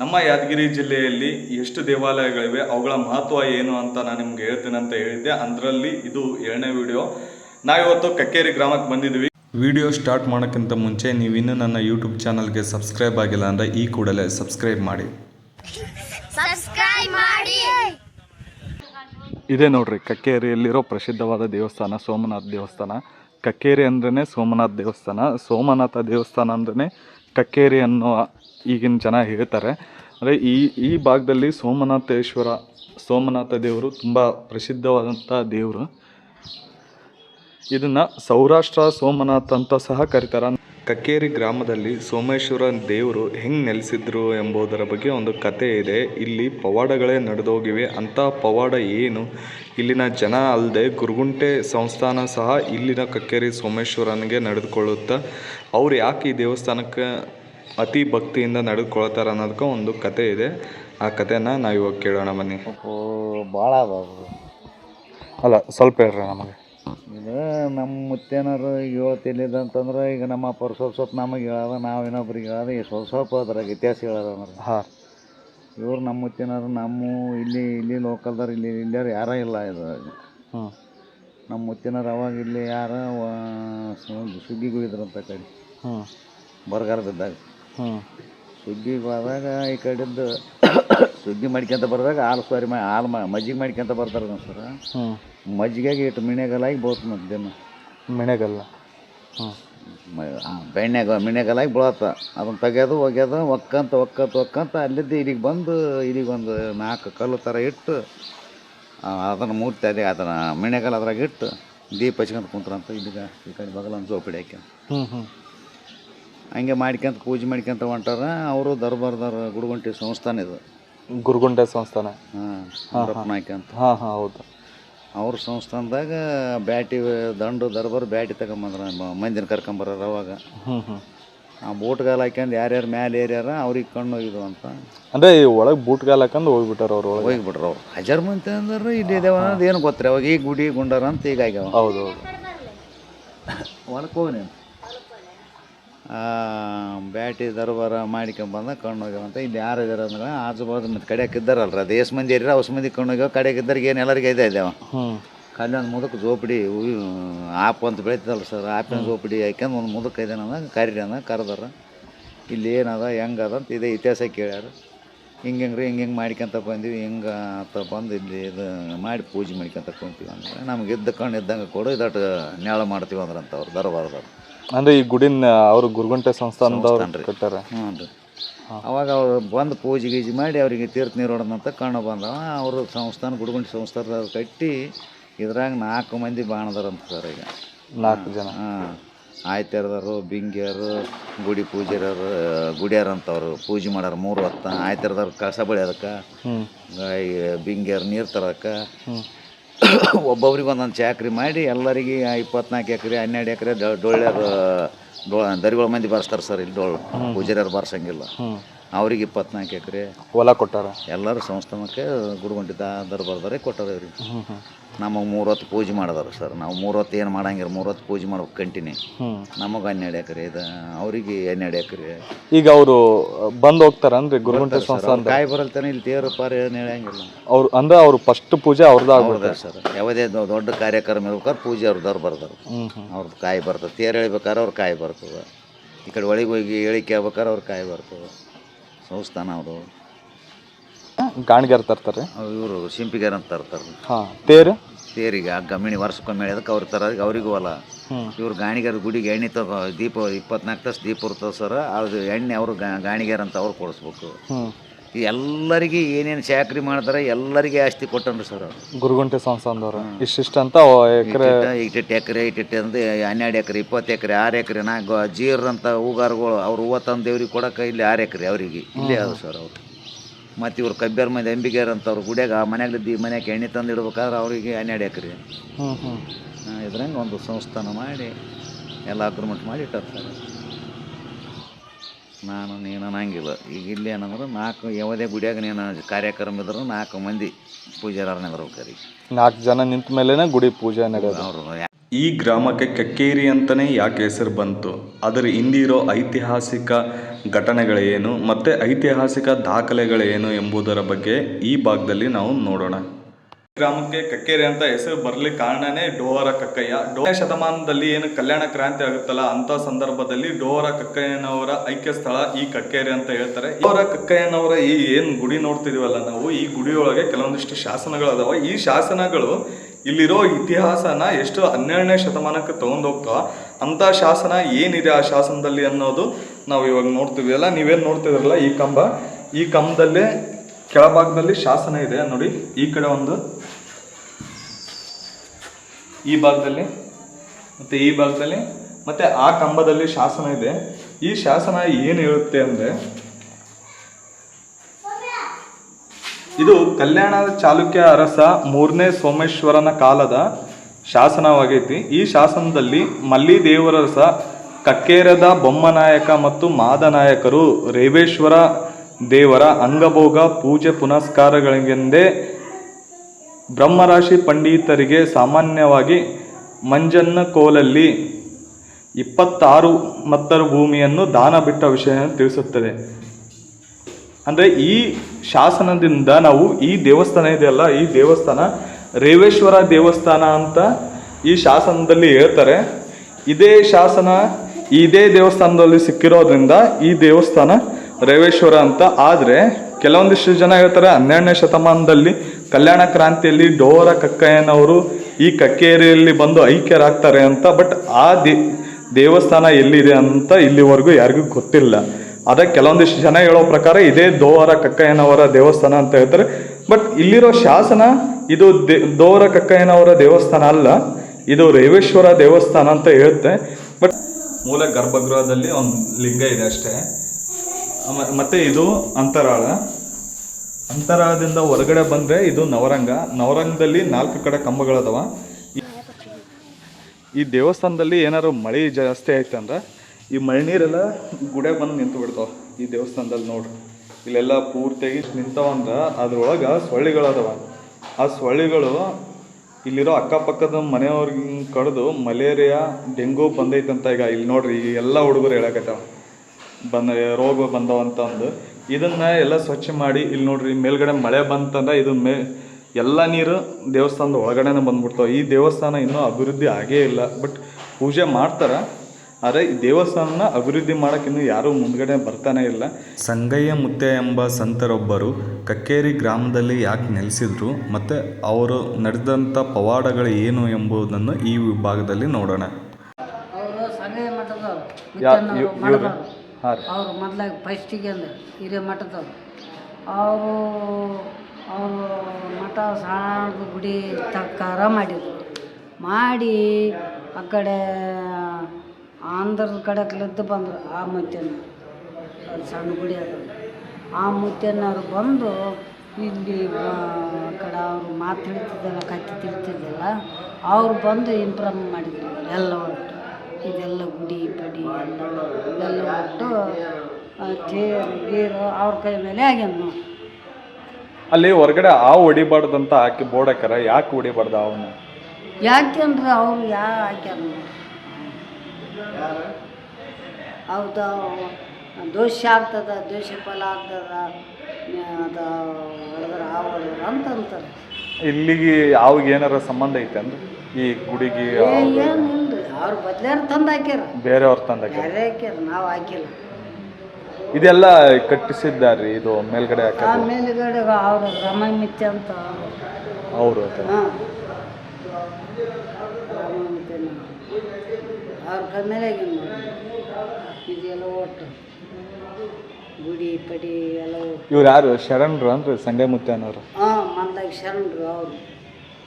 ನಮ್ಮ ಯಾದಗಿರಿ ಜಿಲ್ಲೆಯಲ್ಲಿ ಎಷ್ಟು ದೇವಾಲಯಗಳಿವೆ ಅವುಗಳ ಮಹತ್ವ ಏನು ಅಂತ ನಾನು ನಿಮ್ಗೆ ಹೇಳ್ತೀನಿ ಅಂತ ಹೇಳಿದ್ದೆ. ಅದರಲ್ಲಿ ಇದು ಎರಡನೇ ವಿಡಿಯೋ. ನಾವಿವತ್ತು ಕಕ್ಕೇರಿ ಗ್ರಾಮಕ್ಕೆ ಬಂದಿದ್ದೀವಿ. ವಿಡಿಯೋ ಸ್ಟಾರ್ಟ್ ಮಾಡೋಕ್ಕಿಂತ ಮುಂಚೆ ನೀವು ಇನ್ನೂ ನನ್ನ ಯೂಟ್ಯೂಬ್ ಚಾನಲ್ಗೆ ಸಬ್ಸ್ಕ್ರೈಬ್ ಆಗಿಲ್ಲ ಅಂದರೆ ಈ ಕೂಡಲೇ ಸಬ್ಸ್ಕ್ರೈಬ್ ಮಾಡಿ. ಸಬ್ಸ್ಕ್ರೈಬ್ ಮಾಡಿ. ಇದೇ ನೋಡ್ರಿ ಕಕ್ಕೇರಿಯಲ್ಲಿರೋ ಪ್ರಸಿದ್ಧವಾದ ದೇವಸ್ಥಾನ ಸೋಮನಾಥ ದೇವಸ್ಥಾನ. ಕಕ್ಕೇರಿ ಅಂದ್ರೇ ಸೋಮನಾಥ ದೇವಸ್ಥಾನ. ಸೋಮನಾಥ ದೇವಸ್ಥಾನ ಅಂದ್ರೇ ಕಕ್ಕೇರಿ ಅನ್ನೋ ಈಗಿನ ಜನ ಹೇಳ್ತಾರೆ. ಅಂದರೆ ಈ ಈ ಭಾಗದಲ್ಲಿ ಸೋಮನಾಥೇಶ್ವರ, ಸೋಮನಾಥ ದೇವರು ತುಂಬ ಪ್ರಸಿದ್ಧವಾದಂಥ ದೇವರು. ಇದನ್ನು ಸೌರಾಷ್ಟ್ರ ಸೋಮನಾಥ್ ಅಂತ ಸಹ ಕರೀತಾರೆ. ಕಕ್ಕೇರಿ ಗ್ರಾಮದಲ್ಲಿ ಸೋಮೇಶ್ವರ ದೇವರು ಹೆಂಗೆ ನೆಲೆಸಿದ್ರು ಎಂಬುದರ ಬಗ್ಗೆ ಒಂದು ಕತೆ ಇದೆ. ಇಲ್ಲಿ ಪವಾಡಗಳೇ ನಡೆದೋಗಿವೆ. ಅಂಥ ಪವಾಡ ಏನು? ಇಲ್ಲಿನ ಜನ ಅಲ್ಲದೆ ಗುರುಗುಂಟೆ ಸಂಸ್ಥಾನ ಸಹ ಇಲ್ಲಿನ ಕಕ್ಕೇರಿ ಸೋಮೇಶ್ವರನಿಗೆ ನಡೆದುಕೊಳ್ಳುತ್ತಾ ಅವ್ರು ಯಾಕೆ ಈ ದೇವಸ್ಥಾನಕ್ಕೆ ಅತಿ ಭಕ್ತಿಯಿಂದ ನಡೆದುಕೊಳ್ತಾರೆ ಅನ್ನೋದಕ್ಕೆ ಒಂದು ಕತೆ ಇದೆ. ಆ ಕಥೆನ ನಾವು ಇವಾಗ ಕೇಳೋಣ ಬನ್ನಿ. ಭಾಳ ಅಲ್ಲ ಸ್ವಲ್ಪ ಹೇಳ್ರಿ ನಮಗೆ. ಇದು ನಮ್ಮ ಮುತ್ತೇನರು ಹೇಳ್ತಿಲ್ಲಿದ್ದು ಅಂತಂದ್ರೆ ಈಗ ನಮ್ಮ ಅಪ್ಪರು ಸ್ವಲ್ಪ ಸ್ವಲ್ಪ ನಮಗೆ ಹೇಳೋದು ನಾವು ಇನ್ನೊಬ್ರಿಗೆ ಹೇಳೋದು ಈ ಸ್ವಲ್ಪ ಸ್ವಲ್ಪ ಅದ್ರಾಗ ಇತಿಹಾಸ ಹೇಳೋದು ಅಂದ್ರೆ ಹಾಂ. ಇವ್ರು ನಮ್ಮ ಮುತ್ತೇನರು ನಮ್ಮ ಇಲ್ಲಿ ಇಲ್ಲಿ ಲೋಕಲ್ದವ್ರು ಇಲ್ಲಿ ಇಲ್ಲಾರು ಯಾರೂ ಇಲ್ಲ ಇದು. ಹ್ಞೂ ನಮ್ಮ ಮುತ್ತಿನವ್ರು ಅವಾಗ ಇಲ್ಲಿ ಯಾರ ಸುಗ್ಗಿಗೆ ಅಂತ ಕಡೆ. ಹ್ಞೂ ಬರಗಾಲ ಬಿದ್ದಾಗ ಹ್ಞೂ ಸುಗ್ಗಿಗೆ ಹೋದಾಗ ಈ ಕಡೆದ್ದು ಸುಗ್ಗಿ ಮಾಡ್ಕೊಂತ ಬರ್ದಾಗ ಹಾಲು ಸ್ವಾರಿ ಮಾ ಹಾಲು ಮಜ್ಜಿಗೆ ಮಾಡ್ಕೊಂತ ಬರ್ತಾರೆ ಸರ್. ಹ್ಞೂ ಮಜ್ಜಿಗೆಗೆ ಇಟ್ಟು ಮಿಣೆಗಾಲಾಗಿ ಬೋತ್ ಮತ್ತೆ ದಿನ. ಮಿಣೆಗಲ್ಲ. ಹ್ಞೂ ಬೆಣ್ಣೆಗ ಮಿಣೆಗಾಲಾಗಿ ಬೀಳತ್ತ. ಅದನ್ನ ತೆಗೆಯೋದು ಒಗೆಯೋದು ಒಕ್ಕಂತ ಒಕ್ಕಂತ ಒಕ್ಕಂತ ಅಲ್ಲಿದ್ದು ಇಲ್ಲಿಗೆ ಬಂದು ಇಲ್ಲಿಗೆ ಒಂದು ನಾಲ್ಕು ಕಲ್ಲು ಥರ ಇಟ್ಟು ಅದನ್ನು ಮೂರ್ತಿ ಅದೇ ಅದನ್ನು ಮಿಣೆಗಾಲ ಅದ್ರಾಗ ಇಟ್ಟು ದೀಪ ಹಚ್ಕೊಂತ ಕುಂತ್ರಂತ ಇಲ್ಲಿಗೆ ಈ ಕಡೆ ಬಗಲೊಂದು ಜೋಪಿಡಿ ಹಾಕ್ಯ ಹ್ಞೂ ಹ್ಞೂ ಹಂಗೆ ಮಾಡ್ಕೊಂತ ಪೂಜೆ ಮಾಡ್ಕೊಂತ ಹೊಂಟಾರ. ಅವರು ದರ್ಬಾರ್ದಾರ ಗುಡುಗುಂಟಿ ಸಂಸ್ಥಾನ ಇದು. ಗುರುಗುಂಟೆ ಸಂಸ್ಥಾನ. ಹಾಂ ಹಾಂ ಹಾಂ. ಹೌದು. ಅವ್ರ ಸಂಸ್ಥಾನದಾಗ ಬ್ಯಾಟಿ ದಂಡು ದರ್ಬಾರ್ ಬ್ಯಾಟಿ ತಗೊಂಬಂದ್ರ ಮಂದಿನ ಕರ್ಕೊಂಬರಾರ ಅವಾಗ. ಆ ಬೂಟ್ಗಾಲ ಹಾಕ್ಯಂದು ಯಾರ್ಯಾರು ಮ್ಯಾಲೆ ಏರ್ಯಾರ ಅವ್ರಿಗೆ ಕಣ್ಣು ಹೋಗಿದ್ವು ಅಂತ. ಅಂದ್ರೆ ಈ ಒಳಗೆ ಬೂಟ್ಗಾಲ ಹಾಕಂದು ಹೋಗ್ಬಿಟ್ಟಾರ ಅವ್ರು ಒಳಗೆ? ಹೋಗ್ಬಿಟ್ರು ಅವ್ರು. ಹಜರ್ ಮಂದಿ ಅಂದ್ರೆ ಇಲ್ಲಿ ಇದೇವ ಅನ್ನೋದು ಏನು ಗೊತ್ತ್ರಿ ಅವಾಗ ಈ ಗುಡಿ ಗುಂಡಾರ ಅಂತ ಈಗ ಆಗ್ಯಾವ. ಹೌದು ಹೌದು. ಒಳಗೆ ಹೋಗಿ ಬ್ಯಾಟಿ ದರ್ಬಾರ ಮಾಡ್ಕೊಂಬಂದ ಕಣ್ಣು ಹೋಗ್ಯಾವಂತ ಇಲ್ಲಿ ಯಾರು ಇದಾರೆ ಅಂದ್ರೆ ಆಜು ಬಾಜು ಮತ್ತು ಕಡೆಯಕ್ಕೆ ಇದ್ದಾರಲ್ರಿ ಅದು ಎಷ್ಟು ಮಂದಿ ಇರ್ರಿ ಅವಸ್ ಮಂದಿ ಕಣ್ಣು ಹೋಗ್ಯಾವ ಕಡೆಯಾಗ ಇದ್ದರಿಗೆ ಏನು ಎಲ್ಲರಿಗೆ ಇದೆ ಇದ್ದಾವ ಹ್ಞೂ ಖಾಲಿ ಒಂದು ಮುದಕ್ಕೆ ಜೋಪಡಿ ಆಪ್ ಅಂತ ಬೆಳಿತದಲ್ಲ ಸರ್. ಆಪಿನ ಜೋಪಡಿ ಹಾಕ್ಯಂದು ಒಂದು ಮುದಕ್ಕೆ ಇದೆ ಅಂದಾಗ ಕರೀರಿ ಅಂದ ಕರೆದಾರ ಇಲ್ಲಿ ಏನದ ಹೆಂಗದ ಅಂತ ಇದೇ ಇತಿಹಾಸ ಕೇಳ್ಯಾರ. ಹಿಂಗೆ ಹಿಂಗೆ ರೀ ಹಿಂಗೆ ಹಿಂಗೆ ಮಾಡ್ಕೊಂತ ಬಂದೀವಿ ಹಿಂಗೆ ಅಂತ ಬಂದು ಇಲ್ಲಿ ಇದು ಮಾಡಿ ಪೂಜೆ ಮಾಡ್ಕೊಂತ ಕುಂತೀವಿ ಅಂದ್ರೆ ನಮ್ಗೆ ಇದ್ದ ಕಣ್ಣು ಇದ್ದಂಗೆ ಕೊಡು ಇದಟ್ಟು ನೆಳ ಮಾಡ್ತೀವಿ ಅಂತ ಅವ್ರು ದರ್ಬಾರ್ದವ್ರು. ಅಂದರೆ ಈ ಗುಡಿನ ಅವರು ಗುರುಗುಂಟೆ ಸಂಸ್ಥಾನದವ್ರು. ಕಟ್ಟಾರ. ಹ್ಞೂ ಅವಾಗ ಅವ್ರು ಬಂದು ಪೂಜೆ ಗೀಜೆ ಮಾಡಿ ಅವರಿಗೆ ತೀರ್ಥ ನೀರು ಹೊಡೆದಂತ ಕಣ್ಣು ಬಂದವ. ಅವರು ಸಂಸ್ಥಾನ ಗುಡುಗುಂಡಿ ಸಂಸ್ಥಾನ ಕಟ್ಟಿ ಇದ್ರಾಗ ನಾಲ್ಕು ಮಂದಿ ಬಾಣದಾರಂತ ಸರ್ ಈಗ. ನಾಲ್ಕು ಜನ. ಹಾಂ ಆಯ್ತಿರ್ದವರು ಬಿಂಗಿಯರು ಗುಡಿ ಪೂಜಾರರು ಗುಡಿಯಾರ ಅಂತವ್ರು ಪೂಜೆ ಮಾಡ್ಯಾರ ಮೂರು ಹೊತ್ತ. ಆಯ್ತಿರದವ್ರು ಕಳಸ ಬೆಳೆಯೋದಕ್ಕೆ. ಬಿಂಗಿಯರ್ ಬಿಂಗಿಯರು ನೀರು ತರೋಕೆ ಒಬ್ಬೊಬ್ರಿಗೆ ಒಂದೊಂದು ಚಾಕ್ರಿ ಮಾಡಿ ಎಲ್ಲರಿಗೆ ಇಪ್ಪತ್ನಾಲ್ಕು ಎಕರೆ ಹನ್ನೆರಡು ಎಕರೆ ಡೊಳ್ಳ್ಯಾರು ಡೊ ದರಿಗಳ ಮಂದಿ ಬರ್ಸ್ತಾರೆ ಸರ್ ಇಲ್ಲಿ ಡೊಳ್ಳು. ಪೂಜಾರ್ಯಾರು ಬರ್ಸಂಗಿಲ್ಲ. ಅವ್ರಿಗೆ ಇಪ್ಪತ್ನಾಲ್ಕು ಎಕರೆ. ಹೊಲ ಕೊಟ್ಟಾರ? ಎಲ್ಲರೂ ಸಂಸ್ಥಾನಕ್ಕೆ ಗುರುಗೊಂಡಿದ್ದ ದರ್ಬಾರ್ದಾರೆ ಕೊಟ್ಟಾರ ಇವ್ರಿಗೆ. ನಮಗೆ ಮೂರು ಹೊತ್ತು ಪೂಜೆ ಮಾಡಿದಾರೆ ಸರ್. ನಾವು ಮೂರು ಹೊತ್ತು ಏನು ಮಾಡಂಗಿರ ಮೂರು ಹೊತ್ತು ಪೂಜೆ ಮಾಡ್ಬೇಕು ಕಂಟಿನ್ಯೂ ನಮಗೆ ಹನ್ನೆರಡು ಎಕರೆ ಇದು ಅವರಿಗೆ ಹನ್ನೆರಡು ಎಕರೆ. ಈಗ ಅವರು ಬಂದು ಹೋಗ್ತಾರನ್ರಿ ಗುರುಗುಂಟೆ ಸಂಸ್ಥಾನ ಕಾಯಿ ಬರಲ್ತಾನೆ ಇಲ್ಲಿ ತೇರು ಪಾರ ಏನು ಹೇಳಂಗಿಲ್ಲ ಅವ್ರು ಅಂದ್ರೆ ಅವ್ರು ಫಸ್ಟ್ ಪೂಜೆ ಅವ್ರದ್ದು ಆಗ್ಬಿಡ್ತಾರೆ ಸರ್. ಯಾವುದೇ ದೊಡ್ಡ ಕಾರ್ಯಕ್ರಮ ಇರ್ಬೇಕಾದ್ರೆ ಪೂಜೆ ಅವ್ರದ್ದವ್ರು ಬರ್ತಾರೆ. ಅವ್ರದ್ದು ಕಾಯಿ ಬರ್ತದೆ. ತೇರು ಎಳಿಬೇಕಾದ್ರೆ ಅವ್ರ ಕಾಯಿ ಬರ್ತದೆ. ಈ ಕಡೆ ಒಳಗೆ ಹೋಗಿ ಹೇಳಿಕೆ ಆಗ್ಬೇಕಾದ್ರೆ ಅವ್ರ ಕಾಯಿ ಬರ್ತದೆ. ಸಂಸ್ಥಾನ ಅವರು ಗಾಣಿಗಾರ ತರ್ತಾರೆ? ಇವರು ಸಿಂಪಿಗಾರ ಅಂತ ತರ್ತಾರೆ. ಹಾಂ ತೇರು? ತೇರಿಗೆ ಆ ಗಮಿಣಿ ವರ್ಷಕ್ಕೊಮ್ಮೆ ಎಳೆದಕ್ಕೆ ಅವ್ರ ತರ ಅವರಿಗೂ ಅಲ್ಲ. ಇವ್ರು ಗಾಣಿಗಾರ ಗುಡಿಗೆ ಎಣ್ಣೆ ತಗೋ ದೀಪ ಇಪ್ಪತ್ನಾಲ್ಕು ತಾಸು ದೀಪ ಇರ್ತದೆ ಸರ್ ಅದು ಎಣ್ಣೆ ಅವರು ಗಾಣಿಗಾರ ಅಂತ ಅವ್ರು ಕೊಡಿಸ್ಬೇಕು. ಎಲ್ಲರಿಗೆ ಏನೇನು ಚಾಕ್ರಿ ಮಾಡ್ತಾರೆ ಎಲ್ಲರಿಗೆ ಆಸ್ತಿ ಕೊಟ್ಟನ್ರಿ ಸರ್ ಗುರುಗುಂಟೆ ಸಂಸ್ಥಾನದವ್ರು. ಇಷ್ಟಿಷ್ಟ ಅಂತ ಎಕರೆ ಇಟ್ಟಿಟ್ಟು ಎಕರೆ ಇಟ್ಟಿಟ್ಟು ಅಂದ್ರೆ ಹನ್ನೆರಡು ಎಕರೆ ಇಪ್ಪತ್ತು ಎಕರೆ ಆರು ಎಕರೆ ನಾಲ್ಕು ಜೀರ್ ಅಂತ ಹೂಗಾರಗಳು ಅವ್ರು ಹೂವು ತಂದು ದೇವ್ರಿಗೆ ಕೊಡಕ್ಕೆ ಇಲ್ಲಿ ಆರು ಎಕರೆ ಅವರಿಗೆ. ಇಲ್ಲೇ ಅದು ಸರ್ ಅವ್ರು. ಮತ್ತು ಇವ್ರು ಕಬ್ಬೇರ್ ಮಂದಿ ಅಂಬಿಗೇರ್ ಅಂತ ಅವ್ರು ಗುಡಿಯಾಗ ಮನೆಯಾಗಲಿದ್ದು ಮನೆಯಾಗ ಎಣ್ಣೆ ತಂದು ಇಡ್ಬೇಕಾದ್ರೆ ಅವರಿಗೆ ಹನ್ನೆರಡು ಎಕರೆ. ಹ್ಞೂ ಹ್ಞೂ ಇದ್ರಂಗೆ ಒಂದು ಸಂಸ್ಥಾನ ಮಾಡಿ ಎಲ್ಲ ಅಗ್ರಿಮೆಂಟ್ ಮಾಡಿ ಇಟ್ಟಾರ ಸರ್ ನಾನು ನೀನು ಅನ್ನಂಗಿಲ್ಲ. ಈಗ ಇಲ್ಲಿ ಏನಂದ್ರೆ ನಾಲ್ಕು ಯಾವುದೇ ಗುಡಿಯಾಗ ನೀನು ಕಾರ್ಯಕ್ರಮ ಇದ್ರು ನಾಲ್ಕು ಮಂದಿ ಪೂಜಾರನೇ ರೀ ನಾಲ್ಕು ಜನ ನಿಂತ ಮೇಲೆ ಗುಡಿ ಪೂಜೆ ನಡೆಯೋದು. ಅವರು ಈ ಗ್ರಾಮಕ್ಕೆ ಕಕ್ಕೇರಿ ಅಂತಲೇ ಯಾಕೆ ಹೆಸರು ಬಂತು? ಅದರ ಹಿಂದಿರೋ ಐತಿಹಾಸಿಕ ಘಟನೆಗಳೇನು ಮತ್ತು ಐತಿಹಾಸಿಕ ದಾಖಲೆಗಳೇನು ಎಂಬುದರ ಬಗ್ಗೆ ಈ ಭಾಗದಲ್ಲಿ ನಾವು ನೋಡೋಣ. ಗ್ರಾಮಕ್ಕೆ ಕಕ್ಕೇರಿ ಅಂತ ಹೆಸರು ಬರಲಿಕ್ಕೆ ಕಾರಣನೇ ಡೋರ ಕಕ್ಕಯ್ಯ. ಡೋರ ಶತಮಾನದಲ್ಲಿ ಏನು ಕಲ್ಯಾಣ ಕ್ರಾಂತಿ ಆಗುತ್ತಲ್ಲ ಅಂತ ಸಂದರ್ಭದಲ್ಲಿ ಡೋರ ಕಕ್ಕಯ್ಯನವರ ಐಕ್ಯ ಸ್ಥಳ ಈ ಕಕ್ಕೇರಿ ಅಂತ ಹೇಳ್ತಾರೆ. ಡೋರ ಕಕ್ಕಯ್ಯನವರ ಈ ಏನು ಗುಡಿ ನೋಡ್ತಿದೀವಲ್ಲ ನಾವು? ಈ ಗುಡಿಯೊಳಗೆ ಕೆಲವೊಂದಿಷ್ಟು ಶಾಸನಗಳು ಅದಾವ ಈ ಶಾಸನಗಳು ಇಲ್ಲಿರೋ ಇತಿಹಾಸನ ಎಷ್ಟು ಹನ್ನೆರಡನೇ ಶತಮಾನಕ್ಕೆ ತೊಗೊಂಡೋಗ್ತಾ ಅಂಥ ಶಾಸನ ಏನಿದೆ ಆ ಶಾಸನದಲ್ಲಿ ಅನ್ನೋದು ನಾವು ಇವಾಗ ನೀವೇನು ನೀವೇನ್ ನೋಡ್ತಿದ್ರಲ್ಲ, ಈ ಕಂಬ? ಈ ಕಂಬದಲ್ಲೇ ಕೆಳಭಾಗದಲ್ಲಿ ಶಾಸನ ಇದೆ. ನೋಡಿ, ಈ ಕಡೆ ಒಂದು, ಈ ಭಾಗದಲ್ಲಿ, ಮತ್ತೆ ಈ ಭಾಗದಲ್ಲಿ, ಮತ್ತೆ ಆ ಕಂಬದಲ್ಲಿ ಶಾಸನ ಇದೆ. ಈ ಶಾಸನ ಏನು ಹೇಳುತ್ತೆ ಅಂದ್ರೆ ಇದು ಕಲ್ಯಾಣ ಚಾಲುಕ್ಯ ಅರಸ ಮೂರನೇ ಸೋಮೇಶ್ವರನ ಕಾಲದ ಶಾಸನವಾಗೈತಿ. ಈ ಶಾಸನದಲ್ಲಿ ಮಲ್ಲಿ ದೇವರಸ ಕಕ್ಕೇರದ ಬೊಮ್ಮನಾಯಕ ಮತ್ತು ಮಾದನಾಯಕರು ರೇವೇಶ್ವರ ದೇವರ ಅಂಗಭೋಗ ಪೂಜೆ ಪುನಸ್ಕಾರಗಳಿಗೆಂದೇ ಬ್ರಹ್ಮರಾಶಿ ಪಂಡಿತರಿಗೆ ಸಾಮಾನ್ಯವಾಗಿ ಮಂಜನ್ನ ಕೋಲಲ್ಲಿ ಇಪ್ಪತ್ತಾರು ಮತ್ತರು ಭೂಮಿಯನ್ನು ದಾನ ಬಿಟ್ಟ ವಿಷಯ ತಿಳಿಸುತ್ತದೆ. ಅಂದರೆ ಈ ಶಾಸನದಿಂದ ನಾವು ಈ ದೇವಸ್ಥಾನ ಇದೆಯಲ್ಲ ಈ ದೇವಸ್ಥಾನ ರೇವೇಶ್ವರ ದೇವಸ್ಥಾನ ಅಂತ ಈ ಶಾಸನದಲ್ಲಿ ಹೇಳ್ತಾರೆ. ಇದೇ ಶಾಸನ ಇದೇ ದೇವಸ್ಥಾನದಲ್ಲಿ ಸಿಕ್ಕಿರೋದ್ರಿಂದ ಈ ದೇವಸ್ಥಾನ ರೇವೇಶ್ವರ ಅಂತ. ಆದರೆ ಕೆಲವೊಂದಿಷ್ಟು ಜನ ಹೇಳ್ತಾರೆ, ಹನ್ನೆರಡನೇ ಶತಮಾನದಲ್ಲಿ ಕಲ್ಯಾಣ ಕ್ರಾಂತಿಯಲ್ಲಿ ಡೋರ ಕಕ್ಕಯ್ಯನವರು ಈ ಕಕ್ಕೇರಿಯಲ್ಲಿ ಬಂದು ಐಕ್ಯರಾಗ್ತಾರೆ ಅಂತ. ಬಟ್ ಆ ದೇವಸ್ಥಾನ ಎಲ್ಲಿದೆ ಅಂತ ಇಲ್ಲಿವರೆಗೂ ಯಾರಿಗೂ ಗೊತ್ತಿಲ್ಲ. ಅದೇ ಕೆಲವೊಂದಿಷ್ಟು ಜನ ಹೇಳೋ ಪ್ರಕಾರ ಇದೇ ದೋವರ ಕಕ್ಕಯ್ಯನವರ ದೇವಸ್ಥಾನ ಅಂತ ಹೇಳ್ತಾರೆ. ಬಟ್ ಇಲ್ಲಿರೋ ಶಾಸನ ಇದು ದೇ ದೋವರ ಕಕ್ಕಯ್ಯನವರ ದೇವಸ್ಥಾನ ಅಲ್ಲ, ಇದು ರೇವೇಶ್ವರ ದೇವಸ್ಥಾನ ಅಂತ ಹೇಳುತ್ತೆ. ಬಟ್ ಮೂಲ ಗರ್ಭಗೃಹದಲ್ಲಿ ಒಂದು ಲಿಂಗ ಇದೆ ಅಷ್ಟೇ. ಮತ್ತೆ ಇದು ಅಂತರಾಳ. ಅಂತರಾಳದಿಂದ ಹೊರಗಡೆ ಬಂದ್ರೆ ಇದು ನವರಂಗ. ನವರಂಗದಲ್ಲಿ ನಾಲ್ಕು ಕಡೆ ಕಂಬಗಳದವ. ಈ- ದೇವಸ್ಥಾನದಲ್ಲಿ ಏನಾದ್ರು ಮಳೆ ಜಾಸ್ತಿ ಆಯ್ತು ಅಂದ್ರೆ ಈ ಮಳೆ ನೀರೆಲ್ಲ ಗುಡಿಯಾಗ ಬಂದು ನಿಂತು ಬಿಡ್ತಾವ ಈ ದೇವಸ್ಥಾನದಲ್ಲಿ ನೋಡ್ರಿ. ಇಲ್ಲೆಲ್ಲ ಪೂರ್ತಿಯಾಗಿ ನಿಂತಾವ ಅಂದ್ರೆ ಅದ್ರೊಳಗೆ ಸೊಳ್ಳಿಗಳದವ. ಆ ಸೊಳ್ಳಿಗಳು ಇಲ್ಲಿರೋ ಅಕ್ಕಪಕ್ಕದ ಮನೆಯವ್ರಿಗೆ ಕಡ್ದು ಮಲೇರಿಯಾ, ಡೆಂಗು ಬಂದೈತಂತ ಈಗ ಇಲ್ಲಿ ನೋಡ್ರಿ ಈ ಎಲ್ಲ ಹುಡುಗರು ಹೇಳಕತ್ತಾವ. ಬಂದ ರೋಗ ಬಂದವಂತ ಅಂದು. ಇದನ್ನ ಎಲ್ಲ ಸ್ವಚ್ಛ ಮಾಡಿ ಇಲ್ಲಿ ನೋಡ್ರಿ ಮೇಲ್ಗಡೆ ಮಳೆ ಬಂತಂದ್ರೆ ಇದು ಮೇ ಎಲ್ಲ ನೀರು ದೇವಸ್ಥಾನದ ಒಳಗಡೆನೆ ಬಂದ್ಬಿಡ್ತಾವ. ಈ ದೇವಸ್ಥಾನ ಇನ್ನೂ ಅಭಿವೃದ್ಧಿ ಆಗೇ ಇಲ್ಲ. ಬಟ್ ಪೂಜೆ ಮಾಡ್ತಾರ. ಆದರೆ ಈ ದೇವಸ್ಥಾನನ ಅಭಿವೃದ್ಧಿ ಮಾಡಕ್ಕೆ ಇನ್ನೂ ಯಾರೂ ಮುಂದ್ಗಡೆ ಬರ್ತಾನೆ ಇಲ್ಲ. ಸಂಗಯ್ಯ ಮುತ್ತೆ ಎಂಬ ಸಂತರೊಬ್ಬರು ಕಕ್ಕೇರಿ ಗ್ರಾಮದಲ್ಲಿ ಯಾಕೆ ನೆಲೆಸಿದ್ರು ಮತ್ತು ಅವರು ನಡೆದಂಥ ಪವಾಡಗಳು ಏನು ಎಂಬುದನ್ನು ಈ ವಿಭಾಗದಲ್ಲಿ ನೋಡೋಣ. ಅವರು ಸಂಗಯ್ಯ ಮಠದ ಯಾ ಮುತ್ತಣ್ಣವ್ರು ಇವ್ರು ಮಠದವ್ರು. ಹಾಂ ರೀ. ಅವರು ಮೊದ್ಲಾಗ ಫಸ್ಟಿಗೆ ಅಂದ್ರೆ ಹಿರಿಯ ಮಠದವರು. ಅವರು ಅವರು ಮಠ ಸಣ್ಣದು ಗುಡಿ ತಕ್ಕಾರ ಮಾಡಿದರು. ಮಾಡಿ ಆ ಕಡೆ ಆಂಧ್ರದ ಕಡೆಕ್ಲಿದ್ದು ಬಂದರು ಆ ಮುತ್ತಣ್ಣವ್ರು ಅದು ಸಣ್ಣ ಗುಡಿ ಅದು. ಆ ಮುತ್ತಣ್ಣವ್ರು ಬಂದು ಇಲ್ಲಿ ಕಡೆ ಅವರು ಮಾತು ತಿಳಿತಿದ್ದಲ್ಲ ಕತ್ತಿ ತಿಳಿತಿದ್ದಲ್ಲ ಅವ್ರು ಬಂದು ಇಂಪ್ರೂವ್ ಮಾಡಿದ್ರು. ಎಲ್ಲ ಒಟ್ಟು ಇದೆಲ್ಲ ಗುಡಿ ಪಡಿ ಎಲ್ಲ ಇವೆಲ್ಲ ಒಟ್ಟು ಚೇರು ಗೀರು ಅವ್ರ ಕೈ ಮೇಲೆ ಆಗ್ಯಾನ ನೋಡಿ. ಅಲ್ಲಿ ಹೊರಗಡೆ ಆ ಹೊಡಿಬಾರ್ದಂತ ಹಾಕಿ ಬೋರ್ಡ್ ಹಾಕ್ಯಾರ? ಯಾಕೆ ಹೊಡಿಬಾರ್ದು ಅವನ್ನ ಯಾಕೆಂದ್ರೆ ಅವ್ರು ಯಾ ಹಾಕ್ಯಾರ ನೋಡಿ ಹೌದು ದೋಷ ಆಗ್ತದ ದೋಷ ಫಲ ಆಗ್ತದ ಅದು ಹೊಡೆದ್ರೆ ಆ ಹೊಡೆದ್ರೆ ಅಂತ ಅಂತಾರೆ. ಇಲ್ಲಿಗೆ ಯಾವಾಗ ಏನಾರ ಸಂಬಂಧ ಐತೆ ಅಂದ್ರೆ? ಈ ಗುಡಿಗೆ ಅವ್ರು ಬದ್ಲಾರು ತಂದು ಹಾಕ್ಯಾರ. ಬೇರೆಯವ್ರ ತಂದಕ್ಕೆ ಯಾರೇ ಹಾಕ್ಯಾರ ನಾವು ಹಾಕಿಲ್ಲ. ಇದೆಲ್ಲ ಕಟ್ಟಿಸಿದ್ದಾರೆ ಇದು ಮೇಲ್ಗಡೆ ಆ ಮೇಲ್ಗಡೆ ಮೇಲುಗಡೆ ಅವ್ರ ರಮ ಮಿತ್ಯ ಅಂತ. ಅವರು ಹಾಂ. ಕೈ ಮೇಲೆ ಇದೆಲ್ಲ ಒಟ್ಟು. ಗುಡಿ ಪಡಿ ಎಲ್ಲ ಇವ್ರು ಯಾರು? ಶರಣರು ಅಂದ್ರೆ ಸಂಡೆ ಮುತ್ತನವರು ಹಾಂ ಮಂದಾಗ ಶರಣರು ಅವರು.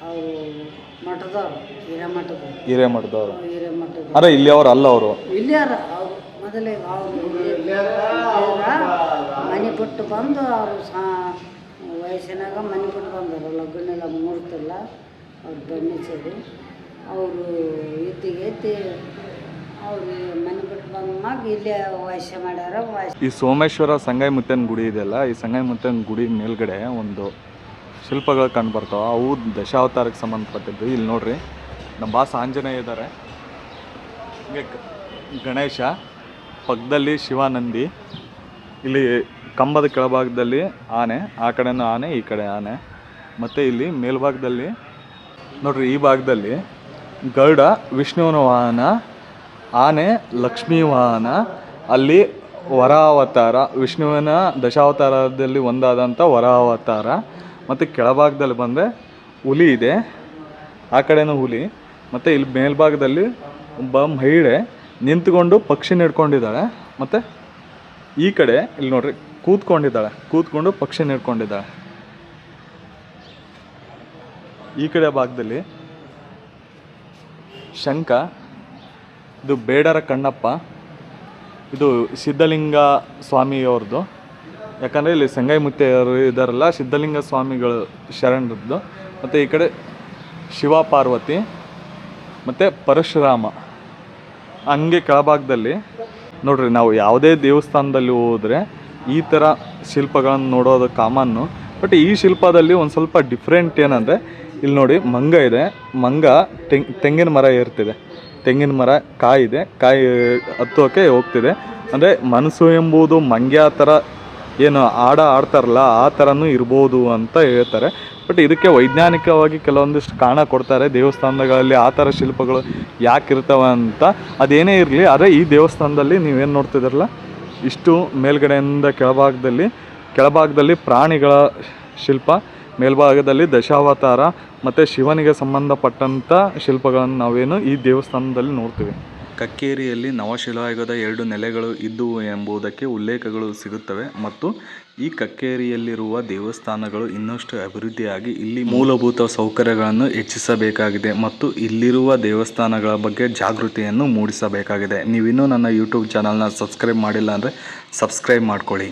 ಅವರು ಮಠದವ್ರು ಹಿರೇಮಠದವ್ರು. ಹಿರೇಮಠದವ್ರು. ಹಿರೇಮಠದವ್ರು. ಅರೆ ಇಲ್ಲಿ ಅವ್ರು ಅಲ್ಲ ಅವರು. ಇಲ್ಲಿ ಅವ್ರು ಮೊದಲೇ ಅವರು. ಮನೆ ಬಿಟ್ಟು ಬಂದು ಅವರು ಸಾ ವಯಸ್ಸಿನಾಗ ಮನೆ ಬಿಟ್ಟು ಬಂದರು ಲಗ್ನೆಲ್ಲ ಮೂರ್ತಿಲ್ಲ ಅವ್ರು ಬನ್ನಿ ಸೇರಿ. ಅವರು ಎತ್ತಿಗೆ ಎತ್ತಿ ಈ ಸೋಮೇಶ್ವರ ಸಂಗೈ ಮುತ್ತನ ಗುಡಿ ಇದೆಯಲ್ಲ, ಈ ಸಂಗೈ ಮುತ್ತನ ಗುಡಿ ಮೇಲ್ಗಡೆ ಒಂದು ಶಿಲ್ಪಗಳು ಕಂಡು ಬರ್ತಾವ. ಅವು ದಶಾವತಾರಕ್ಕೆ ಸಂಬಂಧಪಟ್ಟಿದ್ದು. ಇಲ್ಲಿ ನೋಡ್ರಿ, ನಮ್ಮ ಬಾಸ ಆಂಜನೇಯ ಇದ್ದಾರೆ ಗಣೇಶ ಪಕ್ಕದಲ್ಲಿ ಶಿವಾನಂದಿ, ಇಲ್ಲಿ ಕಂಬದ ಕೆಳಭಾಗದಲ್ಲಿ ಆನೆ, ಆ ಕಡೆನೂ ಆನೆ, ಈ ಕಡೆ ಆನೆ. ಮತ್ತು ಇಲ್ಲಿ ಮೇಲ್ಭಾಗದಲ್ಲಿ, ನೋಡ್ರಿ, ಈ ಭಾಗದಲ್ಲಿ ಗರುಡ ವಿಷ್ಣುವಿನ ವಾಹನ ಆನೆ ಲಕ್ಷ್ಮೀ ವಾಹನ ಅಲ್ಲಿ ವರಾವತಾರ, ವಿಷ್ಣುವಿನ ದಶಾವತಾರದಲ್ಲಿ ಒಂದಾದಂಥ ವರಾವತಾರ. ಮತ್ತು ಕೆಳಭಾಗದಲ್ಲಿ ಬಂದರೆ ಹುಲಿ ಇದೆ, ಆ ಕಡೆನೂ ಹುಲಿ. ಮತ್ತು ಇಲ್ಲಿ ಮೇಲ್ಭಾಗದಲ್ಲಿ ಒಬ್ಬ ಮಹಿಳೆ ನಿಂತ್ಕೊಂಡು ಪಕ್ಷಿ ಹಿಡ್ಕೊಂಡಿದ್ದಾಳೆ ಮತ್ತು ಈ ಕಡೆ ಇಲ್ಲಿ ನೋಡ್ರಿ, ಕೂತ್ಕೊಂಡಿದ್ದಾಳೆ, ಕೂತ್ಕೊಂಡು ಪಕ್ಷಿ ಹಿಡ್ಕೊಂಡಿದ್ದಾಳೆ ಈ ಕಡೆ ಭಾಗದಲ್ಲಿ ಶಂಖ ಇದು ಬೇಡರ ಕಣ್ಣಪ್ಪ. ಇದು ಸಿದ್ಧಲಿಂಗ ಸ್ವಾಮಿಯವ್ರದ್ದು. ಯಾಕಂದರೆ ಇಲ್ಲಿ ಸಂಗೈ ಮುತ್ತೆಯವರು ಇದ್ದಾರಲ್ಲ, ಸಿದ್ಧಲಿಂಗ ಸ್ವಾಮಿಗಳು ಶರಣರದ್ದು. ಮತ್ತು ಈ ಕಡೆ ಶಿವ ಪಾರ್ವತಿ ಮತ್ತು ಪರಶುರಾಮ. ಹಂಗೆ ಕೆಳಭಾಗದಲ್ಲಿ ನೋಡ್ರಿ, ನಾವು ಯಾವುದೇ ದೇವಸ್ಥಾನದಲ್ಲಿ ಹೋದರೆ ಈ ಥರ ಶಿಲ್ಪಗಳನ್ನು ನೋಡೋದು ಕಾಮನ್ನು. ಬಟ್ ಈ ಶಿಲ್ಪದಲ್ಲಿ ಒಂದು ಸ್ವಲ್ಪ ಡಿಫ್ರೆಂಟ್ ಏನಂದರೆ, ಇಲ್ಲಿ ನೋಡಿ ಮಂಗ ಇದೆ. ಮಂಗ ತೆಂಗ್ ತೆಂಗಿನ ಮರ ಏರ್ತಿದೆ. ತೆಂಗಿನ ಮರ ಕಾಯಿದೆ, ಕಾಯಿ ಹತ್ತೋಕೆ ಹೋಗ್ತಿದೆ. ಅಂದರೆ ಮನಸ್ಸು ಎಂಬುದು ಮಂಗ್ಯ ಥರ ಏನು ಆಡ ಆಡ್ತಾರಲ್ಲ, ಆ ಥರನೂ ಇರ್ಬೋದು ಅಂತ ಹೇಳ್ತಾರೆ. ಬಟ್ ಇದಕ್ಕೆ ವೈಜ್ಞಾನಿಕವಾಗಿ ಕೆಲವೊಂದಿಷ್ಟು ಕಾರಣ ಕೊಡ್ತಾರೆ. ದೇವಸ್ಥಾನಗಳಲ್ಲಿ ಆ ಥರ ಶಿಲ್ಪಗಳು ಯಾಕೆ ಇರ್ತವೆ ಅಂತ ಅದೇನೇ ಇರಲಿ, ಆದರೆ ಈ ದೇವಸ್ಥಾನದಲ್ಲಿ ನೀವೇನು ನೋಡ್ತಿದ್ದೀರಲ್ಲ, ಇಷ್ಟು ಮೇಲ್ಗಡೆಯಿಂದ ಕೆಳಭಾಗದಲ್ಲಿ ಕೆಳಭಾಗದಲ್ಲಿ ಪ್ರಾಣಿಗಳ ಶಿಲ್ಪ ಮೇಲ್ಭಾಗದಲ್ಲಿ ದಶಾವತಾರ ಮತ್ತು ಶಿವನಿಗೆ ಸಂಬಂಧಪಟ್ಟಂಥ ಶಿಲ್ಪಗಳನ್ನು ನಾವೇನು ಈ ದೇವಸ್ಥಾನದಲ್ಲಿ ನೋಡ್ತೀವಿ. ಕಕ್ಕೇರಿಯಲ್ಲಿ ನವಶಿಲಾಯುಗದ ಎರಡು ನೆಲೆಗಳು ಇದ್ದುವು ಎಂಬುದಕ್ಕೆ ಉಲ್ಲೇಖಗಳು ಸಿಗುತ್ತವೆ ಮತ್ತು ಈ ಕಕ್ಕೇರಿಯಲ್ಲಿರುವ ದೇವಸ್ಥಾನಗಳು ಇನ್ನಷ್ಟು ಅಭಿವೃದ್ಧಿಯಾಗಿ ಇಲ್ಲಿ ಮೂಲಭೂತ ಸೌಕರ್ಯಗಳನ್ನು ಹೆಚ್ಚಿಸಬೇಕಾಗಿದೆ ಮತ್ತು ಇಲ್ಲಿರುವ ದೇವಸ್ಥಾನಗಳ ಬಗ್ಗೆ ಜಾಗೃತಿಯನ್ನು ಮೂಡಿಸಬೇಕಾಗಿದೆ. ನೀವಿನ್ನೂ ನನ್ನ ಯೂಟ್ಯೂಬ್ ಚಾನಲ್ನ ಸಬ್ಸ್ಕ್ರೈಬ್ ಮಾಡಿಲ್ಲ ಅಂದರೆ ಸಬ್ಸ್ಕ್ರೈಬ್ ಮಾಡ್ಕೊಳ್ಳಿ.